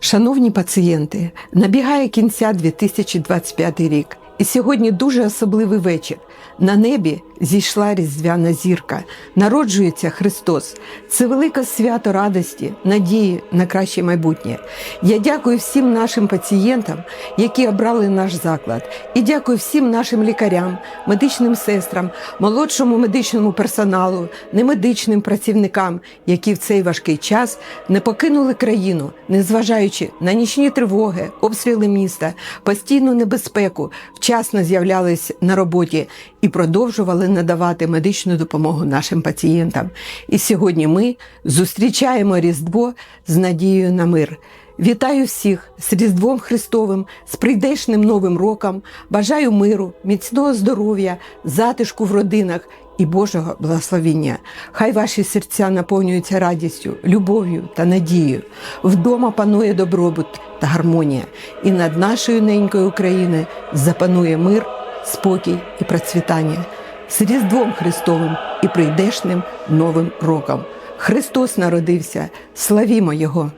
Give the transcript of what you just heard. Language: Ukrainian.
Шановні пацієнти, набігає кінця 2025 рік, і сьогодні дуже особливий вечір. На небі зійшла різдвяна зірка, народжується Христос. Це велике свято радості, надії на краще майбутнє. Я дякую всім нашим пацієнтам, які обрали наш заклад, і дякую всім нашим лікарям, медичним сестрам, молодшому медичному персоналу, немедичним працівникам, які в цей важкий час не покинули країну, незважаючи на нічні тривоги, обстріли міста, постійну небезпеку, вчасно з'являлись на роботі і продовжували надавати медичну допомогу нашим пацієнтам. І сьогодні ми зустрічаємо Різдво з надією на мир. Вітаю всіх з Різдвом Христовим, з прийдешним Новим роком. Бажаю миру, міцного здоров'я, затишку в родинах і Божого благословіння. Хай ваші серця наповнюються радістю, любов'ю та надією. Вдома панує добробут та гармонія, і над нашою ненькою Україною запанує мир, спокій і процвітання. З Різдвом Христовим і прийдешним Новим роком. Христос народився, славімо Його!